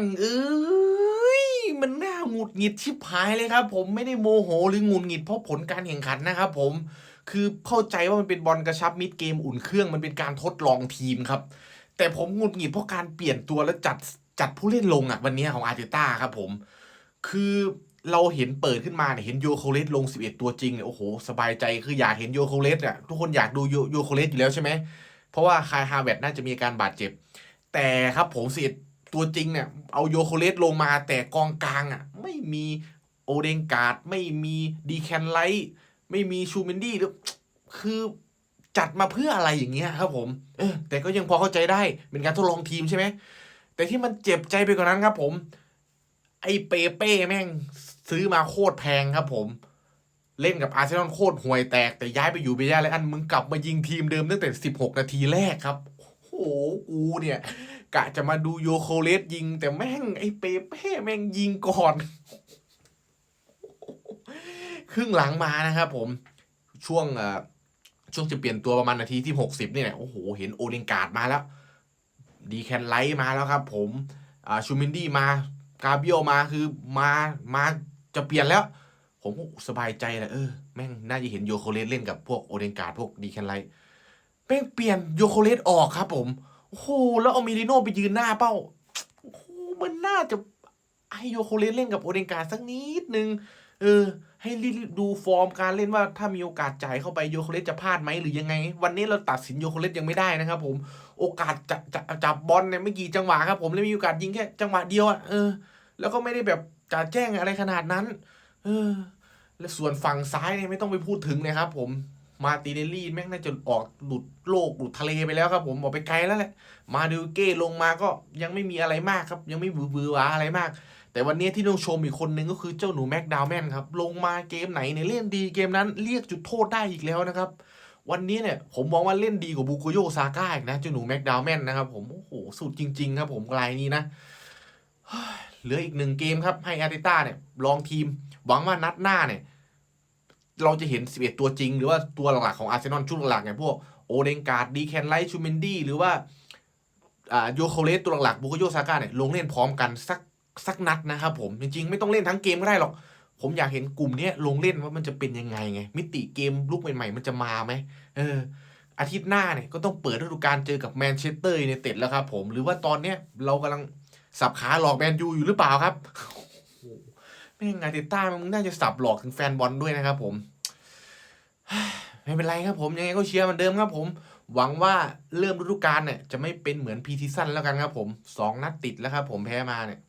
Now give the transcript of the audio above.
งเอ้ยมันน่าหงุดหงิดชิบหายเลยครับ ผมไม่ได้โมโหหรือหงุดหงิดเพราะผลการแข่งขันนะครับผมคือเข้าใจว่ามันเป็นบอลกระชับมิดเกมอุ่นเครื่องมันเป็นการทดลองทีมครับ แต่ผมหงุดหงิดเพราะการเปลี่ยนตัวแล้วจัดจัดผู้เล่นลงอะวันนี้ของอาร์เตต้าครับผม คือเราเห็นเปิดขึ้นมาเนี่ยเห็นโยโคเลสลง 11 ตัวจริงเนี่ยโอ้โหสบายใจคืออยากเห็นโยโคเลสอะทุกคนอยากดูโยโยโคเลสอยู่แล้วใช่ไหมเพราะว่าคายฮาเวตน่าจะมีการบาดเจ็บ แต่ครับผมสิ ตัวจริงเนี่ยเอาโยโคเลสลงมาแต่กองกลางอะ ไม่มีโอเดงการ์ดไม่มีดีแคนไลท์ไม่มีชูเมนดี้หรือคือจัดมาเพื่ออะไรอย่างเงี้ยครับผมเออแต่ก็ยังพอเข้าใจได้เป็นการทดลองทีมใช่ไหมแต่ที่มันเจ็บใจไปกว่านั้นครับผม ไอเปเป้แม่งซื้อมาโคตรแพงครับผมเล่นกับอาร์เซนอลโคตรห่วยแตก แต่ย้ายไปอยู่เบย่าไลอันมึงกลับมายิงทีมเดิมตั้งแต่ 16 นาทีแรกครับ โอ้โห กูเนี่ย กะจะมาดูโยโคเลสยิง แต่แม่งไอ้เปเป้แม่งยิงก่อน ครึ่งหลังมานะครับผมช่วงอ่อช่วงจะเปลี่ยนตัวประมาณนาทีที่ 60 นี่แหละโอ้โห เห็นโอเลงการ์ดมาแล้ว ดีแคนไลท์มาแล้วครับผมอ่าชูมินดี้มากาเบียลมาคือมามาจะเปลี่ยนแล้ว ผมก็สบายใจแหละเออแม่งน่าจะเห็นโยโคเลสเล่นกับพวกโอเดนการ์ดพวกดีแคนไลท์แม่งเปลี่ยนโยโคเลสออกครับผม โอ้โหแล้วเอามิลิโน่ไปยืนหน้าเป้าโอ้โหมันน่าจะให้โยโคเลสเล่นกับโอเดนการสักนิดนึงเออ ให้รีบดูฟอร์มการเล่นว่าถ้ามีโอกาสจ่ายเข้าไปโยโคเลสจะพลาดไหมหรือยังไง วันนี้เราตัดสินโยโคเลสยังไม่ได้นะครับ ผม โอกาสจะจะจับบอลเนี่ยไม่กี่จังหวะครับ ผมเลยมีโอกาสยิงแค่จังหวะเดียวอะเออ แล้วก็ไม่ได้แบบจะแจ้งอะไรขนาดนั้น เออ และส่วนฝั่งซ้ายเนี่ยไม่ต้องไปพูดถึงเลยครับ ผม มาติเนลลี่แม่งน่าจะออกหลุดโลกหลุดทะเลไปแล้วครับ ผมออกไปไกลแล้วแหละ มาดิวเก้ลงมาก็ยังไม่มีอะไรมากครับ ยังไม่บือบือวาอะไรมาก แต่วันนี้ที่ต้องชมอีกคนนึงก็คือเจ้าหนูแม็กดาวแมนครับลงมาเกมไหนเนี่ยเล่นดีเกมนั้นเรียกจุดโทษได้อีกแล้วนะครับวันนี้เนี่ยผมมองว่าเล่นดีกว่าบูโกโยซาก้าอีกนะเจ้าหนูแม็กดาวแมนนะครับผมโอ้โหสุดจริง ๆ ครับผมรายนี้นะเหลืออีกหนึ่งเกมครับให้อาร์เตต้าเนี่ยลองทีมหวังว่านัดหน้าเนี่ย เราจะเห็น 11 ตัวจริง หรือว่าตัวหลักๆของอาร์เซนอลชุดหลักๆเนี่ยพวกโอเดงการ์ดดีแคนไลท์ชูเมนดี้หรือว่าโยโคเลสตัวหลักๆบุกโยซาก้าเนี่ยลงเล่นพร้อมกันสักสักนัดนะครับผม จริงๆ ไม่ต้องเล่นทั้งเกมก็ได้หรอก ผมอยากเห็นกลุ่มนี้ลงเล่นว่ามันจะเป็นยังไงไง มิติเกมลุกใหม่ๆ มันจะมาไหมเอออาทิตย์หน้าเนี่ยก็ต้องเปิดฤดูกาลเจอกับแมนเชสเตอร์ยูไนเต็ดแล้วครับผม หรือว่าตอนเนี้ยเรากำลังสับขาหลอกแมนยูอยู่หรือเปล่าครับ แม่งติดตต้ามึงน่าจะสับหลอกถึงแฟนบอลด้วยนะครับผม ไม่เป็นไรครับผมยังไงก็เชียร์เหมือนเดิมครับผม หวังว่าเริ่มฤดูกาลเนี่ยจะไม่เป็นเหมือนพีทีซั่นแล้วกันครับผมสองนัดติดแล้วครับผมแพ้มาเนี่ย